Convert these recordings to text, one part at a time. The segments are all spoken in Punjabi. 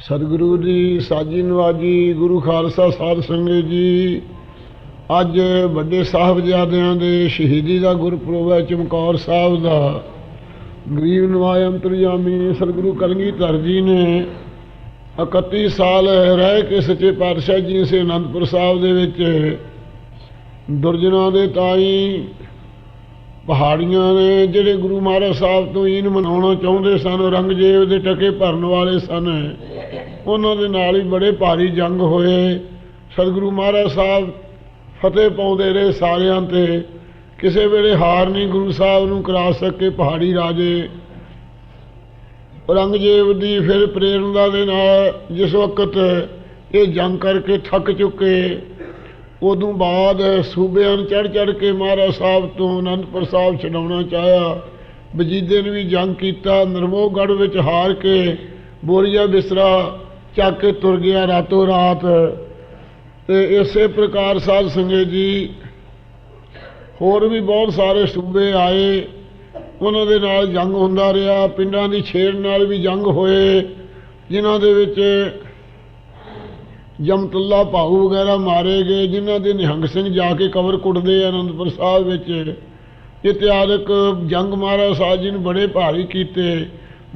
ਸਤਿਗੁਰੂ ਜੀ ਸਾਜੀ ਨਵਾਜੀ, ਗੁਰੂ ਖਾਲਸਾ ਸਾਹਿਬ ਸੰਗਤ ਜੀ। ਅੱਜ ਵੱਡੇ ਸਾਹਿਬਜ਼ਾਦਿਆਂ ਦੇ ਸ਼ਹੀਦੀ ਦਾ ਗੁਰਪੁਰਬ ਹੈ ਚਮਕੌਰ ਸਾਹਿਬ ਦਾ। ਗਰੀਬ ਨਵਾਜ ਅੰਤਰਜਾਮੀ ਸਤਿਗੁਰੂ ਕਲਗੀਧਰ ਜੀ ਨੇ 31 ਸਾਲ ਰਹਿ ਕੇ ਸੱਚੇ ਪਾਤਸ਼ਾਹ ਜੀ ਸੇ ਅਨੰਦਪੁਰ ਸਾਹਿਬ ਦੇ ਵਿੱਚ ਦੁਰਜਨਾਂ ਦੇ ਤਾਈ ਪਹਾੜੀਆਂ ਨੇ ਜਿਹੜੇ ਗੁਰੂ ਮਹਾਰਾਜ ਸਾਹਿਬ ਤੋਂ ਈਨ ਮਨਾਉਣਾ ਚਾਹੁੰਦੇ ਸਨ ਔਰੰਗਜ਼ੇਬ ਦੇ ਟਕੇ ਭਰਨ ਵਾਲੇ ਸਨ, ਉਹਨਾਂ ਦੇ ਨਾਲ ਹੀ ਬੜੇ ਭਾਰੀ ਜੰਗ ਹੋਏ। ਸਤਿਗੁਰੂ ਮਹਾਰਾਜ ਸਾਹਿਬ ਫਤਿਹ ਪਾਉਂਦੇ ਰਹੇ ਸਾਰਿਆਂ ਤੇ। ਕਿਸੇ ਵੇਲੇ ਹਾਰ ਨਹੀਂ ਗੁਰੂ ਸਾਹਿਬ ਨੂੰ ਕਰਾ ਸਕੇ ਪਹਾੜੀ ਰਾਜੇ। ਔਰੰਗਜ਼ੇਬ ਦੀ ਫਿਰ ਪ੍ਰੇਰਣਾ ਦੇ ਨਾਲ ਜਿਸ ਵਕਤ ਇਹ ਜੰਗ ਕਰਕੇ ਥੱਕ ਚੁੱਕੇ ਉਦੋਂ ਬਾਅਦ ਸੂਬਿਆਂ ਨੂੰ ਚੜ ਚੜ ਕੇ ਮਹਾਰਾਜ ਸਾਹਿਬ ਤੋਂ ਅਨੰਦਪੁਰ ਸਾਹਿਬ ਛਡਾਉਣਾ ਚਾਹਿਆ। ਵਜੀਦੇ ਨੇ ਵੀ ਜੰਗ ਕੀਤਾ। ਨਰਮੋਹਗੜ੍ਹ ਵਿੱਚ ਹਾਰ ਕੇ ਬੋਰੀਆ ਬਿਸਰਾ ਚੱਕ ਕੇ ਤੁਰ ਗਿਆ ਰਾਤੋਂ ਰਾਤ। ਤੇ ਇਸੇ ਪ੍ਰਕਾਰ ਸਾਧ ਸੰਗਤ ਜੀ, ਹੋਰ ਵੀ ਬਹੁਤ ਸਾਰੇ ਸੂਬੇ ਆਏ। ਉਹਨਾਂ ਦੇ ਨਾਲ ਜੰਗ ਹੁੰਦਾ ਰਿਹਾ। ਪਿੰਡਾਂ ਦੀ ਛੇੜ ਨਾਲ ਵੀ ਜੰਗ ਹੋਏ। ਜਿਨ੍ਹਾਂ ਦੇ ਵਿੱਚ ਜਮਤੁੱਲਾ ਭਾਊ ਵਗੈਰਾ ਮਾਰੇ ਗਏ, ਜਿਨ੍ਹਾਂ ਦੇ ਨਿਹੰਗ ਸਿੰਘ ਜਾ ਕੇ ਕਬਰ ਕੁੱਟਦੇ ਆ ਅਨੰਦਪੁਰ ਸਾਹਿਬ ਵਿੱਚ। ਇਤਿਹਾਸਕ ਜੰਗ ਮਹਾਰਾਜ ਸਾਹਿਬ ਜੀ ਨੇ ਬੜੇ ਭਾਰੀ ਕੀਤੇ,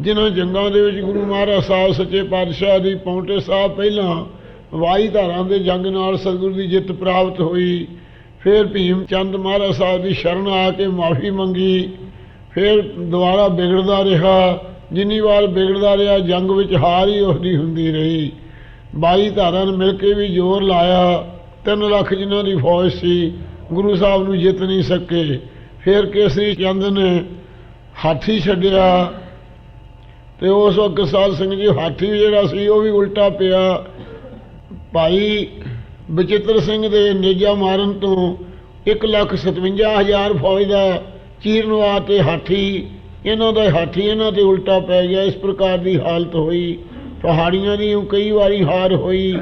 ਜਿਨ੍ਹਾਂ ਜੰਗਾਂ ਦੇ ਵਿੱਚ ਗੁਰੂ ਮਹਾਰਾਜ ਸਾਹਿਬ ਸੱਚੇ ਪਾਤਸ਼ਾਹ ਦੀ ਪੌਂਟੇ ਸਾਹਿਬ ਪਹਿਲਾਂ ਵਾਈ ਧਾਰਾਂ ਦੇ ਜੰਗ ਨਾਲ ਸਤਿਗੁਰੂ ਦੀ ਜਿੱਤ ਪ੍ਰਾਪਤ ਹੋਈ। ਫਿਰ ਭੀਮ ਚੰਦ ਮਹਾਰਾਜ ਸਾਹਿਬ ਦੀ ਸ਼ਰਨ ਆ ਕੇ ਮਾਫੀ ਮੰਗੀ। ਫਿਰ ਦੁਬਾਰਾ ਵਿਗੜਦਾ ਰਿਹਾ। ਜਿੰਨੀ ਵਾਰ ਵਿਗੜਦਾ ਰਿਹਾ, ਜੰਗ ਵਿੱਚ ਹਾਰ ਹੀ ਉਸਦੀ ਹੁੰਦੀ ਰਹੀ। 22 ਧਾਰਾਂ ਨੇ ਮਿਲ ਕੇ ਵੀ ਜ਼ੋਰ ਲਾਇਆ। 3 ਲੱਖ ਜਿਨ੍ਹਾਂ ਦੀ ਫੌਜ ਸੀ, ਗੁਰੂ ਸਾਹਿਬ ਨੂੰ ਜਿੱਤ ਨਹੀਂ ਸਕੇ। ਫਿਰ ਕੇਸਰੀ ਚੰਦ ਨੇ ਹਾਥੀ ਛੱਡਿਆ ਤੇ ਉਸ ਵਕਤ ਸਾਧ ਸਿੰਘ ਜੀ ਹਾਥੀ ਜਿਹੜਾ ਸੀ, ਉਹ ਵੀ ਉਲਟਾ ਪਿਆ। ਭਾਈ ਬਚਿੱਤਰ ਸਿੰਘ ਦੇ ਨੇਜਾ ਮਾਰਨ ਤੋਂ 157000 ਫੌਜ ਦਾ ਚੀਰਨਵਾ ਤੇ ਹਾਥੀ, ਇਹਨਾਂ ਦਾ ਹਾਥੀ ਇਹਨਾਂ ਤੇ ਉਲਟਾ ਪੈ ਗਿਆ। ਇਸ ਪ੍ਰਕਾਰ ਦੀ ਹਾਲਤ ਹੋਈ। ਪਹਾੜੀਆਂ ਦੀ ਕਈ ਵਾਰੀ ਹਾਰ ਹੋਈ,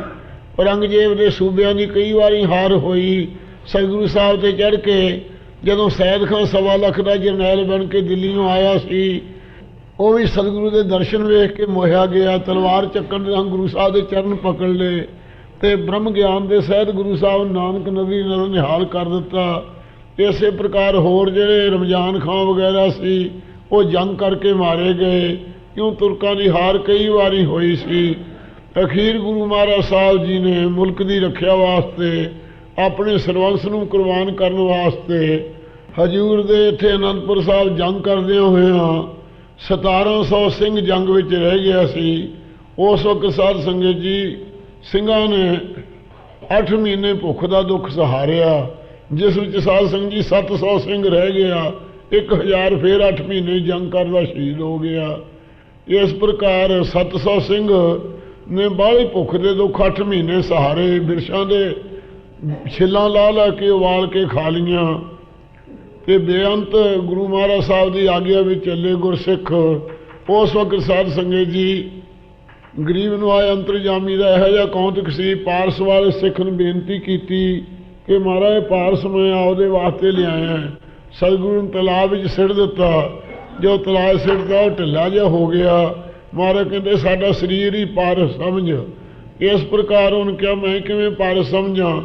ਔਰੰਗਜ਼ੇਬ ਦੇ ਸੂਬਿਆਂ ਦੀ ਕਈ ਵਾਰੀ ਹਾਰ ਹੋਈ। ਸਤਿਗੁਰੂ ਸਾਹਿਬ ਤੇ ਚੜ੍ਹ ਕੇ ਜਦੋਂ ਸੈਦ ਖਾਨ ਸਵਾ ਲੱਖ ਦਾ ਜਰਨੈਲ ਬਣ ਕੇ ਦਿੱਲੀ ਨੂੰ ਆਇਆ ਸੀ, ਉਹ ਵੀ ਸਤਿਗੁਰੂ ਦੇ ਦਰਸ਼ਨ ਵੇਖ ਕੇ ਮੋਹਿਆ ਗਿਆ, ਤਲਵਾਰ ਚੱਕਣ ਦੇ ਗੁਰੂ ਸਾਹਿਬ ਦੇ ਚਰਨ ਪਕੜ ਲਏ ਤੇ ਬ੍ਰਹਮ ਗਿਆਨ ਦੇ ਸਹਿਤ ਗੁਰੂ ਸਾਹਿਬ ਨਾਨਕ ਨਦੀ ਨਾਲ ਨਿਹਾਲ ਕਰ ਦਿੱਤਾ। ਇਸੇ ਪ੍ਰਕਾਰ ਹੋਰ ਜਿਹੜੇ ਰਮਜ਼ਾਨ ਖਾਨ ਵਗੈਰਾ ਸੀ, ਉਹ ਜੰਗ ਕਰਕੇ ਮਾਰੇ ਗਏ। ਕਿਉਂ ਤੁਰਕਾਂ ਦੀ ਹਾਰ ਕਈ ਵਾਰੀ ਹੋਈ ਸੀ? ਅਖੀਰ ਗੁਰੂ ਮਹਾਰਾਜ ਸਾਹਿਬ ਜੀ ਨੇ ਮੁਲਕ ਦੀ ਰੱਖਿਆ ਵਾਸਤੇ, ਆਪਣੇ ਸਰਵੰਸ ਨੂੰ ਕੁਰਬਾਨ ਕਰਨ ਵਾਸਤੇ ਹਜੂਰ ਦੇ ਇੱਥੇ ਅਨੰਦਪੁਰ ਸਾਹਿਬ ਜੰਗ ਕਰਦਿਆਂ ਹੋਇਆਂ 1700 ਸਿੰਘ ਜੰਗ ਵਿੱਚ ਰਹਿ ਗਿਆ ਸੀ। ਉਸ ਵਕਤ ਸਾਧ ਸੰਗਤ ਜੀ ਸਿੰਘਾਂ ਨੇ 8 ਮਹੀਨੇ ਭੁੱਖ ਦਾ ਦੁੱਖ ਸਹਾਰਿਆ, ਜਿਸ ਵਿੱਚ ਸਾਧ ਸੰਗਤ ਜੀ 700 ਸਿੰਘ ਰਹਿ ਗਿਆ 1000 ਫੇਰ 8 ਮਹੀਨੇ ਜੰਗ ਕਰਦਾ ਸ਼ਹੀਦ ਹੋ ਗਿਆ। ਇਸ ਪ੍ਰਕਾਰ 700 ਸਿੰਘ ਨੇ ਬਾਹਲੀ ਭੁੱਖ ਦੇ ਦੁੱਖ 8 ਮਹੀਨੇ ਸਹਾਰੇ ਬਿਰਸ਼ਾਂ ਦੇ ਛਿੱਲਾਂ ਲਾ ਲਾ ਕੇ ਉਵਾਲ ਕੇ ਖਾ ਲੀਆਂ ਤੇ ਬੇਅੰਤ ਗੁਰੂ ਮਹਾਰਾਜ ਸਾਹਿਬ ਦੀ ਆਗਿਆ ਵਿੱਚ ਚੱਲੇ ਗੁਰਸਿੱਖ। ਉਸ ਵਕਤ ਸਾਧ ਸੰਗਤ ਜੀ ਗਰੀਬ ਨੂੰ ਨਵਾਜ ਅੰਤਰਜਾਮੀ ਦਾ ਇਹੋ ਜਿਹਾ ਕੌਂਤਕ ਸੀ। ਪਾਰਸ ਵਾਲੇ ਸਿੱਖ ਨੂੰ ਬੇਨਤੀ ਕੀਤੀ ਕਿ ਮਹਾਰਾਜ, ਪਾਰਸ ਮੈਂ ਆਪਦੇ ਵਾਸਤੇ ਲਿਆਇਆ। ਸਤਿਗੁਰੂ ਨੇ ਤਲਾਬ ਵਿੱਚ ਸਿੱਟ ਦਿੱਤਾ। ਜੋ ਤਲਾਬ ਸਿੱਟਦਾ ਉਹ ਢਿੱਲਾ ਜਿਹਾ ਹੋ ਗਿਆ। ਮਹਾਰਾਜ ਕਹਿੰਦੇ, ਸਾਡਾ ਸਰੀਰ ਹੀ ਪਾਰਸ ਸਮਝ। ਇਸ ਪ੍ਰਕਾਰ ਉਹਨੇ ਕਿਹਾ, ਮੈਂ ਕਿਵੇਂ ਪਾਰਸ ਸਮਝਾਂ?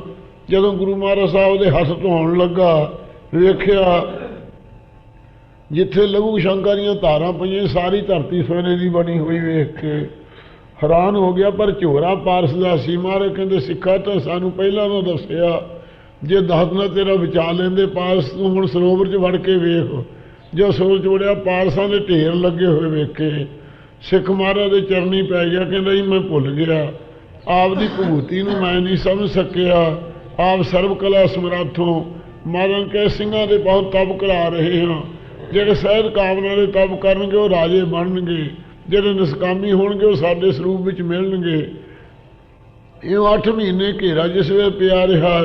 ਜਦੋਂ ਗੁਰੂ ਮਹਾਰਾਜ ਸਾਹਿਬ ਦੇ ਹੱਥ ਧੋਣ ਲੱਗਾ, ਵੇਖਿਆ, ਜਿੱਥੇ ਲਘੂ ਸ਼ੰਕਰ ਦੀਆਂ ਧਾਰਾਂ ਪਈਆਂ, ਸਾਰੀ ਧਰਤੀ ਸੋਨੇ ਦੀ ਬਣੀ ਹੋਈ ਵੇਖ ਕੇ ਹੈਰਾਨ ਹੋ ਗਿਆ, ਪਰ ਝੋਰਾ ਪਾਰਸ ਦਾ ਸੀ। ਮਹਾਰਾਜ ਕਹਿੰਦੇ, ਸਿੱਖਾ ਤਾਂ ਸਾਨੂੰ ਪਹਿਲਾਂ ਨਾ ਦੱਸਿਆ, ਜੇ ਦੱਸ ਨਾ ਤੇਰਾ ਬਚਾ ਲੈਂਦੇ, ਪਾਰਸ ਨੂੰ ਹੁਣ ਸਰੋਵਰ 'ਚ ਵੜ ਕੇ ਵੇਖ। ਜੋ ਸਰੋਵਰ 'ਚ ਪਾਰਸਾਂ ਦੇ ਢੇਰ ਲੱਗੇ ਹੋਏ ਵੇਖੇ ਸਿੱਖ ਮਹਾਰਾਜ ਦੇ ਚਰਨੀ ਪੈ ਗਿਆ, ਕਹਿੰਦਾ ਜੀ ਮੈਂ ਭੁੱਲ ਗਿਆ। ਆਪ ਦੀ ਭੂਤੀ ਨੂੰ ਮੈਂ ਨਹੀਂ ਸਮਝ ਸਕਿਆ। ਆਪ ਸਰਬ ਕਲਾ ਸਮਰਾਥੋਂ ਮਹਾਰਾਜ ਕੇ ਸਿੰਘਾਂ ਦੇ ਬਹੁਤ ਤਪ ਕਰਾ ਰਹੇ ਹਾਂ। ਜਿਹੜੇ ਸਹਿਜ ਕਾਮਨਾ ਦੇ ਤਪ ਕਰਨਗੇ, ਉਹ ਰਾਜੇ ਬਣਨਗੇ। ਜਿਹੜੇ ਨਿਸਕਾਮੀ ਹੋਣਗੇ, ਉਹ ਸਾਡੇ ਸਰੂਪ ਵਿੱਚ ਮਿਲਣਗੇ। ਇਹ 8 ਮਹੀਨੇ ਘੇਰਾ ਜਿਸ ਵੇ ਪਿਆ ਰਿਹਾ,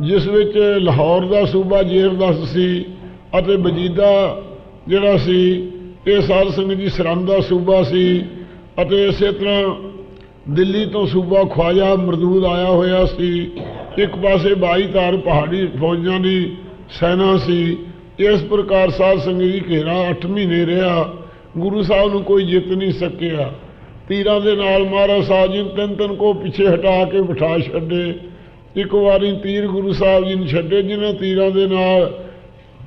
ਜਿਸ ਵਿੱਚ ਲਾਹੌਰ ਦਾ ਸੂਬਾ ਜੇਰਦਸ ਸੀ ਅਤੇ ਵਜੀਦਾ ਜਿਹੜਾ ਸੀ, ਇਹ ਸਾਧ ਸੰਗਤ ਜੀ ਸਰੰਦ ਦਾ ਸੂਬਾ ਸੀ ਅਤੇ ਇਸੇ ਤਰ੍ਹਾਂ ਦਿੱਲੀ ਤੋਂ ਸੂਬਾ ਖਵਾਜਾ ਮਰਦੂਦ ਆਇਆ ਹੋਇਆ ਸੀ। ਇੱਕ ਪਾਸੇ ਬਾਈ ਤਾਰ ਪਹਾੜੀ ਫੌਜਾਂ ਦੀ ਸੈਨਾ ਸੀ। ਇਸ ਪ੍ਰਕਾਰ ਸਾਧ ਸੰਗਤ ਜੀ ਘੇਰਾ 8 ਮਹੀਨੇ ਰਿਹਾ। ਗੁਰੂ ਸਾਹਿਬ ਨੂੰ ਕੋਈ ਜਿੱਤ ਨਹੀਂ ਸਕਿਆ। ਤੀਰਾਂ ਦੇ ਨਾਲ ਮਹਾਰਾਜ ਸਾਹਿਬ ਜੀ ਨੂੰ ਤਿੰਨ ਤਿੰਨ ਕੋ ਪਿੱਛੇ ਹਟਾ ਕੇ ਬਿਠਾ ਛੱਡੇ। ਇੱਕ ਵਾਰੀ ਤੀਰ ਗੁਰੂ ਸਾਹਿਬ ਜੀ ਨੂੰ ਛੱਡੇ, ਜਿਨ੍ਹਾਂ ਤੀਰਾਂ ਦੇ ਨਾਲ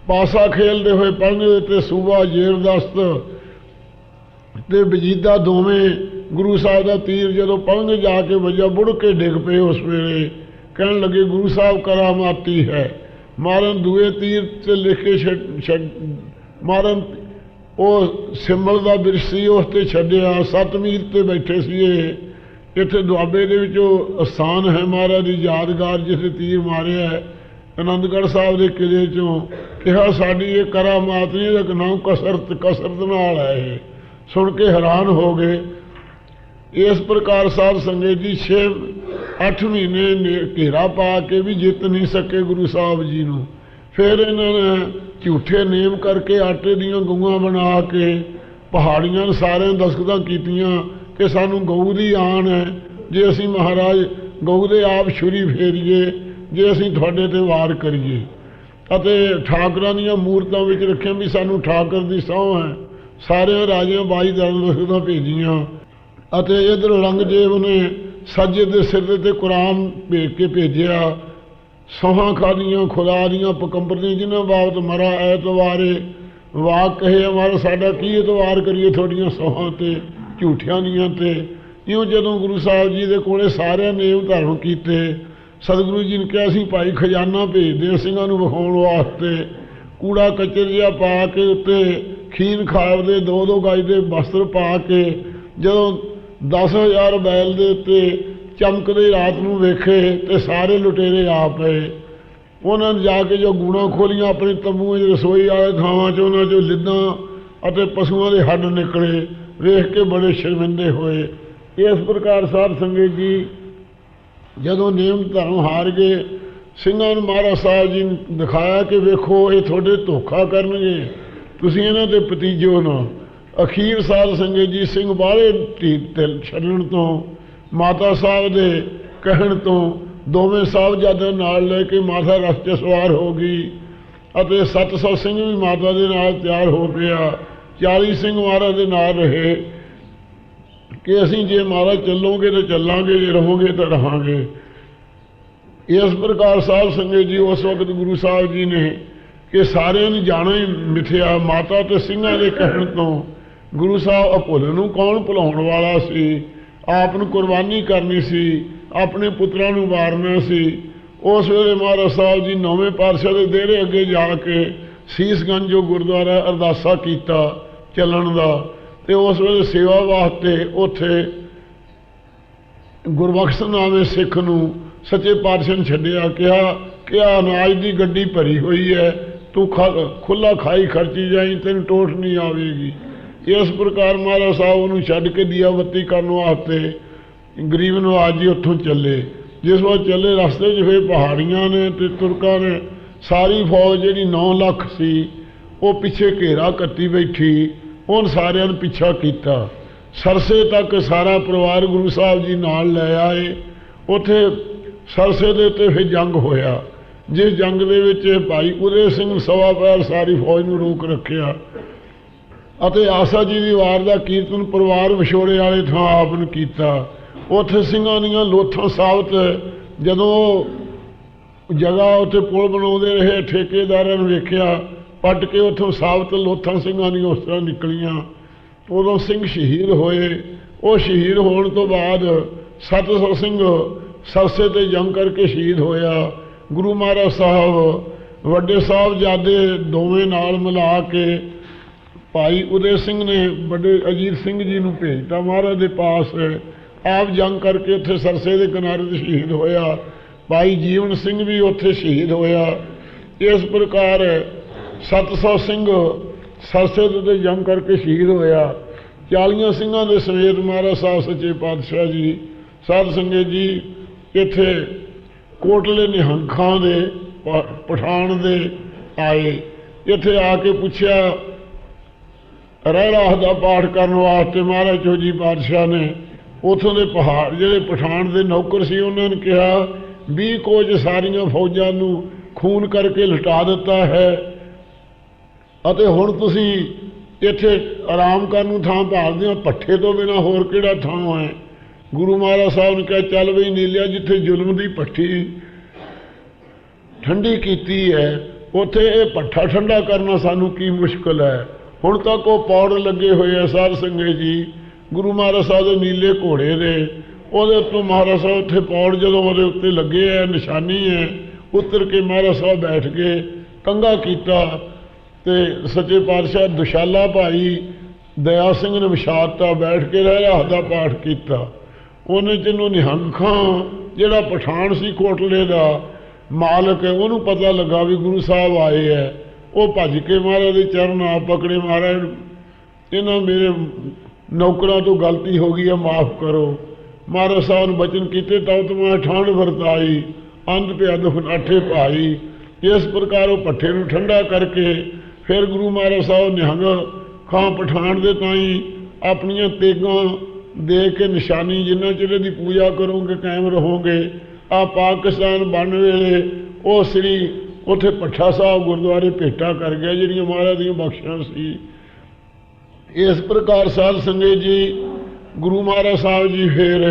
ਪਾਸਾ ਖੇਲਦੇ ਹੋਏ ਪੜ੍ਹਨੇ ਤੇ ਸੂਬਾ ਜੇਰਦਸਤ ਤੇ ਵਜੀਦਾ ਦੋਵੇਂ ਗੁਰੂ ਸਾਹਿਬ ਦਾ ਤੀਰ ਜਦੋਂ ਪਲੰਘ ਜਾ ਕੇ ਵੱਜਾ ਬੁੜ ਕੇ ਡਿੱਗ ਪਏ ਉਸ ਵੇਲੇ। ਕਹਿਣ ਲੱਗੇ, ਗੁਰੂ ਸਾਹਿਬ ਕਰਾਮਾਤੀ ਹੈ। ਮਾਰਨ ਦੂਏ ਤੀਰ ਤੇ ਲਿਖ ਕੇ ਛੱਡ- ਛੱਡ, ਮਾਰਨ ਉਹ ਸਿੰਬਲ ਦਾ ਬਿਰਸ਼ ਸੀ, ਉਸ ਤੇ ਛੱਡਿਆ। ਸੱਤ ਮੀਲ ਤੇ ਬੈਠੇ ਸੀ ਇਹ ਇੱਥੇ ਦੁਆਬੇ ਦੇ ਵਿੱਚ ਉਹ ਅਸਥਾਨ ਹੈ ਮਹਾਰਾਜ ਦੀ ਯਾਦਗਾਰ, ਜਿਸ ਤੀਰ ਮਾਰਿਆ ਹੈ ਆਨੰਦਗੜ੍ਹ ਸਾਹਿਬ ਦੇ ਕਿਲੇ ਚੋਂ ਕਿਹਾ, ਸਾਡੀ ਇਹ ਕਰਾਮਾਤ ਨਹੀਂ ਇਹਦਾ ਨਾਮ ਕਸਰਤ ਕਸਰਤ ਨਾਲ ਹੈ ਇਹ। ਸੁਣ ਕੇ ਹੈਰਾਨ ਹੋ ਗਏ। ਇਸ ਪ੍ਰਕਾਰ ਸਾਹਿਬ ਸੰਗਤ ਜੀ 6 8 ਮਹੀਨੇ ਨੇ ਘੇਰਾ ਪਾ ਕੇ ਵੀ ਜਿੱਤ ਨਹੀਂ ਸਕੇ ਗੁਰੂ ਸਾਹਿਬ ਜੀ ਨੂੰ। ਫਿਰ ਇਹਨਾਂ ਨੇ ਝੂਠੇ ਨੇਮ ਕਰਕੇ ਆਟੇ ਦੀਆਂ ਗਊਆਂ ਬਣਾ ਕੇ ਪਹਾੜੀਆਂ ਨੂੰ ਸਾਰਿਆਂ ਨੂੰ ਦਸਖਤਾਂ ਕੀਤੀਆਂ ਕਿ ਸਾਨੂੰ ਗਊ ਦੀ ਆਣ ਹੈ। ਜੇ ਅਸੀਂ ਮਹਾਰਾਜ ਗਊ ਦੇ ਆਪ ਛੁਰੀ ਫੇਰੀਏ ਜੇ ਅਸੀਂ ਤੁਹਾਡੇ ਤੇ ਵਾਰ ਕਰੀਏ, ਅਤੇ ਠਾਕਰਾਂ ਦੀਆਂ ਮੂਰਤਾਂ ਵਿੱਚ ਰੱਖਿਆ ਵੀ ਸਾਨੂੰ ਠਾਕਰ ਦੀ ਸਹੁੰ ਹੈ। ਸਾਰਿਆਂ ਰਾਜਿਆਂ ਬਾਈ ਦਰਨ ਭੇਜੀਆਂ। ਅਤੇ ਇਧਰ ਔਰੰਗਜ਼ੇਬ ਨੇ ਸੱਜੇ ਦੇ ਸਿਰ ਤੇ ਕੁਰਾਨ ਭੇਜ ਕੇ ਭੇਜਿਆ, ਸੋਹਾਂ ਖਾਦੀਆਂ, ਖੁਦਾ ਦੀਆਂ ਪਕੰਬਰ ਦੀਆਂ ਜਿਨ੍ਹਾਂ ਬਾਬਤ ਮਰਾ ਐਤਵਾਰੇ ਵਾਕ ਕਹੇ ਹਮਾਰਾ ਸਾਡਾ ਕੀ ਇਤਵਾਰ ਕਰੀਏ ਤੁਹਾਡੀਆਂ ਸੋਹਾਂ ਤੇ, ਝੂਠਿਆਂ ਦੀਆਂ ਤੇ। ਇਉਂ ਜਦੋਂ ਗੁਰੂ ਸਾਹਿਬ ਜੀ ਦੇ ਕੋਲੇ ਸਾਰਿਆਂ ਨੇ ਇਹ ਧਾਰਨ ਕੀਤੇ ਸਤਿਗੁਰੂ ਜੀ ਨੇ ਕਿਹਾ ਸੀ, ਭਾਈ ਖਜ਼ਾਨਾ ਭੇਜਦੇ ਹਾਂ ਸਿੰਘਾਂ ਨੂੰ ਵਿਖਾਉਣ ਵਾਸਤੇ। ਕੂੜਾ ਕਚਰ ਜਿਹਾ ਪਾ ਕੇ ਉੱਤੇ ਖੀਨ ਖਾਬ ਦੇ ਦੋ ਦੋ ਗਜ ਦੇ ਵਸਤਰ ਪਾ ਕੇ ਜਦੋਂ 10000 ਬੈਲ ਦੇ ਉੱਤੇ ਚਮਕਦੇ ਰਾਤ ਨੂੰ ਵੇਖੇ ਤੇ ਸਾਰੇ ਲੁਟੇਰੇ ਆ ਪਏ। ਉਹਨਾਂ ਨੇ ਜਾ ਕੇ ਜੋ ਗੂਣਾ ਖੋਲੀਆਂ ਆਪਣੇ ਤੰਬੂਆਂ 'ਚ ਰਸੋਈ ਵਾਲੇ ਥਾਵਾਂ 'ਚ, ਉਹਨਾਂ 'ਚੋਂ ਲਿੱਦਾਂ ਅਤੇ ਪਸ਼ੂਆਂ ਦੇ ਹੱਡ ਨਿਕਲੇ। ਵੇਖ ਕੇ ਬੜੇ ਸ਼ਰਮਿੰਦੇ ਹੋਏ। ਇਸ ਪ੍ਰਕਾਰ ਸਾਧ ਸੰਗਤ ਜੀ ਜਦੋਂ ਨਿਯਮ ਧਰਮ ਹਾਰ ਗਏ, ਸਿੰਘਾਂ ਨੂੰ ਮਹਾਰਾਜ ਸਾਹਿਬ ਜੀ ਨੇ ਦਿਖਾਇਆ ਕਿ ਵੇਖੋ, ਇਹ ਤੁਹਾਡੇ ਧੋਖਾ ਕਰਨਗੇ। ਤੁਸੀਂ ਇਹਨਾਂ ਤੇ ਪਤੀਜੋ ਨਾ। ਅਖੀਰ ਸਾਧ ਸੰਗਤ ਜੀ ਸਿੰਘ ਬਾਹਰੇ ਤੇ ਛੱਡਣ ਤੋਂ, ਮਾਤਾ ਸਾਹਿਬ ਦੇ ਕਹਿਣ ਤੋਂ, ਦੋਵੇਂ ਸਾਹਿਬਜ਼ਾਦਿਆਂ ਨਾਲ ਲੈ ਕੇ ਮਾਤਾ ਰਸਤੇ ਸਵਾਰ ਹੋ ਗਈ ਅਤੇ 700 ਸਿੰਘ ਵੀ ਮਾਤਾ ਦੇ ਨਾਲ ਤਿਆਰ ਹੋ ਗਿਆ 40 ਸਿੰਘ ਮਹਾਰਾਜ ਦੇ ਨਾਲ ਰਹੇ। ਕਿ ਅਸੀਂ ਜੇ ਮਹਾਰਾਜ ਚੱਲੋਗੇ ਤਾਂ ਚੱਲਾਂਗੇ, ਜੇ ਰਹੋਗੇ ਤਾਂ ਰਹਾਂਗੇ। ਇਸ ਪ੍ਰਕਾਰ ਸਾਹਿਬ ਸੰਗਤ ਜੀ ਉਸ ਵਕਤ ਗੁਰੂ ਸਾਹਿਬ ਜੀ ਨੇ ਕਿ ਸਾਰਿਆਂ ਨੇ ਜਾਣਾ ਹੀ ਮਿਥਿਆ, ਮਾਤਾ ਤੇ ਸਿੰਘਾਂ ਦੇ ਕਹਿਣ ਤੋਂ। ਗੁਰੂ ਸਾਹਿਬ ਅਭੁੱਲ ਨੂੰ ਕੌਣ ਭੁਲਾਉਣ ਵਾਲਾ ਸੀ? ਆਪ ਨੂੰ ਕੁਰਬਾਨੀ ਕਰਨੀ ਸੀ, ਆਪਣੇ ਪੁੱਤਰਾਂ ਨੂੰ ਵਾਰਨਾ ਸੀ। ਉਸ ਵੇਲੇ ਮਹਾਰਾਜ ਸਾਹਿਬ ਜੀ ਨੌਵੇਂ ਪਾਤਸ਼ਾਹ ਦੇ ਦੇਰੇ ਅੱਗੇ ਜਾ ਕੇ ਸੀਸਗੰਜ ਜੋ ਗੁਰਦੁਆਰਾ ਅਰਦਾਸਾ ਕੀਤਾ ਚੱਲਣ ਦਾ। ਤੇ ਉਸ ਵੇਲੇ ਸੇਵਾ ਵਾਸਤੇ ਉੱਥੇ ਗੁਰਬਖਸ਼ ਨਾਮੇ ਸਿੱਖ ਨੂੰ ਸੱਚੇ ਪਾਤਸ਼ਾਹ ਨੇ ਛੱਡਿਆ, ਕਿਹਾ ਕਿ ਆ ਅਨਾਜ ਦੀ ਗੱਡੀ ਭਰੀ ਹੋਈ ਹੈ, ਤੂੰ ਖੁੱਲਾ ਖਾਈ ਖਰਚੀ ਜਾਈ, ਤੈਨੂੰ ਟੋਟ ਨਹੀਂ ਆਵੇਗੀ। ਇਸ ਪ੍ਰਕਾਰ ਮਹਾਰਾਜ ਸਾਹਿਬ ਉਹਨੂੰ ਛੱਡ ਕੇ ਦੀਆ ਬੱਤੀ ਕਰਨ ਵਾਸਤੇ ਗਰੀਬ ਨਵਾਜ ਜੀ ਉੱਥੋਂ ਚੱਲੇ। ਜਿਸ ਵਾਰ ਚੱਲੇ, ਰਸਤੇ 'ਚ ਫਿਰ ਪਹਾੜੀਆਂ ਨੇ ਤੇ ਤੁਰਕਾਂ ਨੇ, ਸਾਰੀ ਫੌਜ ਜਿਹੜੀ 9 ਲੱਖ ਸੀ, ਉਹ ਪਿੱਛੇ ਘੇਰਾ ਕੱਟੀ ਬੈਠੀ। ਉਹਨ ਸਾਰਿਆਂ ਨੂੰ ਪਿੱਛਾ ਕੀਤਾ। ਸਰਸੇ ਤੱਕ ਸਾਰਾ ਪਰਿਵਾਰ ਗੁਰੂ ਸਾਹਿਬ ਜੀ ਨਾਲ ਲੈ ਆਏ। ਉੱਥੇ ਸਰਸੇ ਦੇ ਉੱਤੇ ਫਿਰ ਜੰਗ ਹੋਇਆ। ਜਿਸ ਜੰਗ ਦੇ ਵਿੱਚ ਭਾਈ ਉਦੇ ਸਿੰਘ ਸਵਾ ਪੈਰ ਸਾਰੀ ਫੌਜ ਨੂੰ ਰੋਕ ਰੱਖਿਆ। ਅਤੇ ਆਸਾ ਜੀ ਦੀ ਵਾਰ ਦਾ ਕੀਰਤਨ ਪਰਿਵਾਰ ਵਿਛੋੜੇ ਵਾਲੇ ਥਾਂ ਆਪ ਨੂੰ ਕੀਤਾ। ਉੱਥੇ ਸਿੰਘਾਂ ਦੀਆਂ ਲੋਥਾਂ ਸਾਬਤ ਜਦੋਂ ਜਗ੍ਹਾ ਉੱਥੇ ਪੁਲ ਬਣਾਉਂਦੇ ਰਹੇ, ਠੇਕੇਦਾਰਾਂ ਨੂੰ ਵੇਖਿਆ ਪੱਟ ਕੇ ਉੱਥੋਂ ਸਾਬਤ ਲੋਥਾਂ ਸਿੰਘਾਂ ਦੀਆਂ ਉਸ ਤਰ੍ਹਾਂ ਨਿਕਲੀਆਂ। ਉਦੋਂ ਸਿੰਘ ਸ਼ਹੀਦ ਹੋਏ। ਉਹ ਸ਼ਹੀਦ ਹੋਣ ਤੋਂ ਬਾਅਦ 700 ਸਿੰਘ ਸਰਸੇ ਤੇ ਜੰਗ ਕਰਕੇ ਸ਼ਹੀਦ ਹੋਇਆ। ਗੁਰੂ ਮਹਾਰਾਜ ਸਾਹਿਬ, ਵੱਡੇ ਸਾਹਿਬਜ਼ਾਦੇ ਦੋਵੇਂ ਨਾਲ ਮਿਲਾ ਕੇ ਭਾਈ ਉਦੇ ਸਿੰਘ ਨੇ ਵੱਡੇ ਅਜੀਤ ਸਿੰਘ ਜੀ ਨੂੰ ਭੇਜਤਾ ਮਹਾਰਾਜ ਦੇ ਪਾਸ। ਆਪ ਜੰਗ ਕਰਕੇ ਉੱਥੇ ਸਰਸੇ ਦੇ ਕਿਨਾਰੇ ਤੇ ਸ਼ਹੀਦ ਹੋਇਆ। ਭਾਈ ਜੀਵਨ ਸਿੰਘ ਵੀ ਉੱਥੇ ਸ਼ਹੀਦ ਹੋਇਆ। ਇਸ ਪ੍ਰਕਾਰ 700 ਸਿੰਘ ਸਰਸੇ ਦੇ ਉੱਤੇ ਕਰਕੇ ਸ਼ਹੀਦ ਹੋਇਆ। 40 ਸਿੰਘਾਂ ਦੇ ਸਮੇਤ ਮਹਾਰਾਜ ਸਾਹਿਬ ਸੱਚੇ ਪਾਤਸ਼ਾਹ ਜੀ, ਸਾਧ ਸੰਗਤ ਜੀ, ਇੱਥੇ ਕੋਟਲੇ ਨਿਹੰਖਾਂ ਦੇ, ਪ- ਪਠਾਨ ਦੇ ਆਏ। ਇੱਥੇ ਆ ਕੇ ਪੁੱਛਿਆ ਰਹਿਰਾਸ ਦਾ ਪਾਠ ਕਰਨ ਵਾਸਤੇ ਮਹਾਰਾਜ ਚੋਜੀ ਪਾਤਸ਼ਾਹ ਨੇ ਉਥੋਂ ਦੇ ਪਹਾੜ, ਜਿਹੜੇ ਪਠਾਨ ਦੇ ਨੌਕਰ ਸੀ, ਉਹਨਾਂ ਨੇ ਕਿਹਾ, ਵੀ ਕੋਜ ਸਾਰੀਆਂ ਫੌਜਾਂ ਨੂੰ ਖੂਨ ਕਰਕੇ ਲਟਾ ਦਿੱਤਾ ਹੈ। ਅਤੇ ਹੁਣ ਤੁਸੀਂ ਇੱਥੇ ਆਰਾਮ ਕਰਨ ਨੂੰ ਥਾਂ ਭਾਲਦੇ ਹੋ, ਪੱਠੇ ਤੋਂ ਬਿਨਾ ਹੋਰ ਕਿਹੜਾ ਥਾਂ ਹੈ? ਗੁਰੂ ਮਹਾਰਾਜ ਸਾਹਿਬ ਨੇ ਕਿਹਾ, ਚੱਲ ਬਈ ਨੀਲਿਆ ਜਿੱਥੇ ਜ਼ੁਲਮ ਦੀ ਪੱਠੀ ਠੰਡੀ ਕੀਤੀ ਹੈ, ਉੱਥੇ ਇਹ ਪੱਠਾ ਠੰਡਾ ਕਰਨਾ ਸਾਨੂੰ ਕੀ ਮੁਸ਼ਕਲ ਹੈ? ਹੁਣ ਤੱਕ ਉਹ ਪੌੜ ਲੱਗੇ ਹੋਏ ਆ ਸਾਧ ਸੰਗਤ ਜੀ, ਗੁਰੂ ਮਹਾਰਾਜ ਸਾਹਿਬ ਦੇ ਨੀਲੇ ਘੋੜੇ ਦੇ, ਉਹਦੇ ਉੱਤੋਂ ਮਹਾਰਾਜ ਸਾਹਿਬ ਉੱਥੇ ਪੌੜ ਜਦੋਂ ਉਹਦੇ ਉੱਤੇ ਲੱਗੇ ਆ, ਨਿਸ਼ਾਨੀ ਹੈ, ਉਤਰ ਕੇ ਮਹਾਰਾਜ ਸਾਹਿਬ ਬੈਠ ਕੇ ਕੰਗਾ ਕੀਤਾ ਤੇ ਸੱਚੇ ਪਾਤਸ਼ਾਹ ਦੁਸ਼ਾਲਾ ਭਾਈ ਦਇਆ ਸਿੰਘ ਨੇ ਵਿਸ਼ਾਤਾ ਬੈਠ ਕੇ ਰਹਿ ਦਾ ਪਾਠ ਕੀਤਾ। ਉਹਨੇ ਜਿਹਨੂੰ ਨਿਹੰਖਾਂ, ਜਿਹੜਾ ਪਠਾਨ ਸੀ ਕੋਟਲੇ ਦਾ ਮਾਲਕ ਹੈ, ਉਹਨੂੰ ਪਤਾ ਲੱਗਾ ਵੀ ਗੁਰੂ ਸਾਹਿਬ ਆਏ ਹੈ। ਉਹ ਭੱਜ ਕੇ ਮਹਾਰਾਜ ਦੇ ਚਰਨ ਆ ਪਕੜੇ, ਮਹਾਰਾਜ, ਇਹਨਾਂ ਮੇਰੇ ਨੌਕਰਾਂ ਤੋਂ ਗਲਤੀ ਹੋ ਗਈ ਹੈ, ਮਾਫ ਕਰੋ। ਮਹਾਰਾਜ ਸਾਹਿਬ ਨੂੰ ਬਚਨ ਕੀਤੇ ਤਾਂ ਤੁਮਾ ਠਾਣ ਵਰਤਾਈ, ਅੰਧ ਪਿਆ ਦਫਨਾਠੇ ਭਾਈ। ਇਸ ਪ੍ਰਕਾਰ ਉਹ ਪੱਠੇ ਨੂੰ ਠੰਡਾ ਕਰਕੇ ਫਿਰ ਗੁਰੂ ਮਹਾਰਾਜ ਸਾਹਿਬ ਨਿਹੰਗ ਖਾਂ ਪਠਾਨ ਦੇ ਤਾਈ ਆਪਣੀਆਂ ਤੇਗਾਂ ਦੇ ਕੇ ਨਿਸ਼ਾਨੀ ਜਿੰਨਾ ਚਿਰ ਦੀ ਪੂਜਾ ਕਰੋਗੇ, ਕਾਇਮ ਰਹੋਗੇ ਆ ਪਾਕਿਸਤਾਨ ਬਣ ਵੇਲੇ ਉਹ ਸ੍ਰੀ ਉੱਥੇ ਪੱਠਾ ਸਾਹਿਬ ਗੁਰਦੁਆਰੇ ਭੇਟਾ ਕਰ ਗਿਆ, ਜਿਹੜੀਆਂ ਮਹਾਰਾਜ ਦੀਆਂ ਬਖਸ਼ਾਂ ਸੀ। ਇਸ ਪ੍ਰਕਾਰ ਸਾਧ ਸੰਗਤ ਜੀ, ਗੁਰੂ ਮਹਾਰਾਜ ਸਾਹਿਬ ਜੀ ਫੇਰ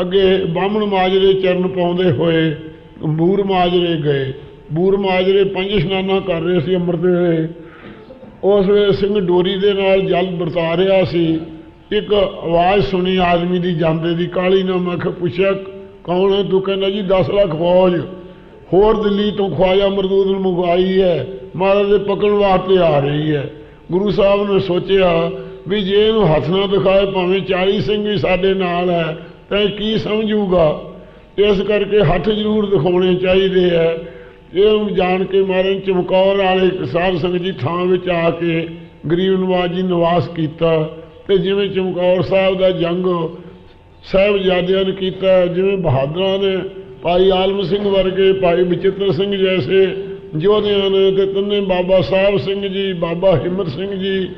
ਅੱਗੇ ਬਾਹਮਣ ਮਾਜਰੇ ਚਰਨ ਪਾਉਂਦੇ ਹੋਏ ਬੂਰ ਮਾਜਰੇ ਗਏ। ਬੂਰ ਮਾਜਰੇ ਪੰਜ ਇਸ਼ਨਾਨਾਂ ਕਰ ਰਹੇ ਸੀ ਅੰਮ੍ਰਿਤ ਵੇਲੇ। ਉਸ ਵੇਲੇ ਸਿੰਘ ਡੋਰੀ ਦੇ ਨਾਲ ਜਲ ਵਰਤਾ ਰਿਹਾ ਸੀ। ਇੱਕ ਆਵਾਜ਼ ਸੁਣੀ ਆਦਮੀ ਦੀ ਜਾਂਦੇ ਦੀ ਕਾਲੀ ਨਾ ਮੈਂ ਪੁੱਛਿਆ, ਕੌਣ ਹੈ ਤੂੰ? ਕਹਿੰਦਾ, ਜੀ 10 ਲੱਖ ਫੌਜ। ਹੋਰ ਦਿੱਲੀ ਤੋਂ ਖਵਾਜਾ ਮਰਦੂਦ ਨੂੰ ਮੰਗਵਾਈ ਹੈ। ਮਹਾਰਾਜ ਦੇ ਪਕੜਨ ਵਾਸਤੇ ਆ ਰਹੀ ਹੈ। ਗੁਰੂ ਸਾਹਿਬ ਨੇ ਸੋਚਿਆ ਵੀ ਜੇ ਇਹਨੂੰ ਹੱਥ ਨਾ ਦਿਖਾਏ, ਭਾਵੇਂ 40 ਸਿੰਘ ਵੀ ਸਾਡੇ ਨਾਲ ਹੈ, ਤਾਂ ਇਹ ਕੀ ਸਮਝੂਗਾ? ਇਸ ਕਰਕੇ ਹੱਥ ਜ਼ਰੂਰ ਦਿਖਾਉਣੇ ਚਾਹੀਦੇ ਹੈ। ਇਹ ਜਾਣ ਕੇ ਮਹਾਰਾਜ ਚਮਕੌਰ ਵਾਲੇ ਸਾਧ ਸੰਗਤ ਜੀ ਥਾਂ ਵਿੱਚ ਆ ਕੇ ਗਰੀਬ ਨਵਾਜ ਜੀ ਨਿਵਾਸ ਕੀਤਾ ਤੇ ਜਿਵੇਂ ਚਮਕੌਰ ਸਾਹਿਬ ਦਾ ਜੰਗ ਸਾਹਿਬਜ਼ਾਦਿਆਂ ਨੇ ਕੀਤਾ, ਜਿਵੇਂ ਬਹਾਦਰਾਂ ਨੇ, ਭਾਈ ਆਲਮ ਸਿੰਘ ਵਰਗੇ, ਭਾਈ ਬਚਿੱਤਰ ਸਿੰਘ ਜੈਸੇ ਯੋਧਿਆਂ ਨੇ ਤੇ ਤਿੰਨੇ ਬਾਬਾ ਸਾਹਿਬ ਸਿੰਘ ਜੀ, ਬਾਬਾ ਹਿੰਮਤ ਸਿੰਘ ਜੀ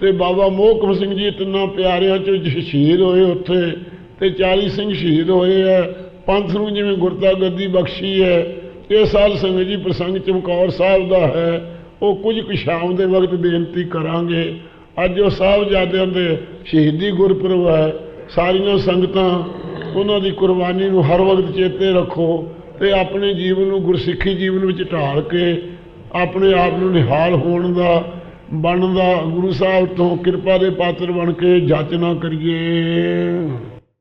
ਤੇ ਬਾਬਾ ਮੋਹਕਮ ਸਿੰਘ ਜੀ, ਤਿੰਨਾਂ ਪਿਆਰਿਆਂ ਚੋਂ ਸ਼ਹੀਦ ਹੋਏ ਉੱਥੇ ਤੇ 40 ਸਿੰਘ ਸ਼ਹੀਦ ਹੋਏ ਹੈ ਪੰਥ ਨੂੰ ਜਿਵੇਂ ਗੁਰਤਾ ਗੱਦੀ ਬਖਸ਼ੀ ਹੈ ਇਹ ਸਾਲ ਸੰਗਤ ਜੀ ਪ੍ਰਸੰਗ ਚਮਕੌਰ ਸਾਹਿਬ ਦਾ ਹੈ। ਉਹ ਕੁਝ ਕੁ ਸ਼ਾਮ ਦੇ ਵਕਤ ਬੇਨਤੀ ਕਰਾਂਗੇ। ਅੱਜ ਉਹ ਸਾਹਿਬਜ਼ਾਦਿਆਂ ਦੇ ਸ਼ਹੀਦੀ ਗੁਰਪੁਰਬ ਹੈ। ਸਾਰੀਆਂ ਸੰਗਤਾਂ ਉਹਨਾਂ ਦੀ ਕੁਰਬਾਨੀ ਨੂੰ ਹਰ ਵਕਤ ਚੇਤੇ ਰੱਖੋ ਤੇ ਆਪਣੇ ਜੀਵਨ ਨੂੰ ਗੁਰਸਿੱਖੀ ਜੀਵਨ ਵਿੱਚ ਢਾਲ ਕੇ ਆਪਣੇ ਆਪ ਨੂੰ ਨਿਹਾਲ ਹੋਣ ਦਾ ਬਣਦਾ ਗੁਰੂ ਸਾਹਿਬ ਤੋਂ ਕਿਰਪਾ ਦੇ ਪਾਤਰ ਬਣ ਕੇ ਜਾਚਨਾ ਕਰੀਏ।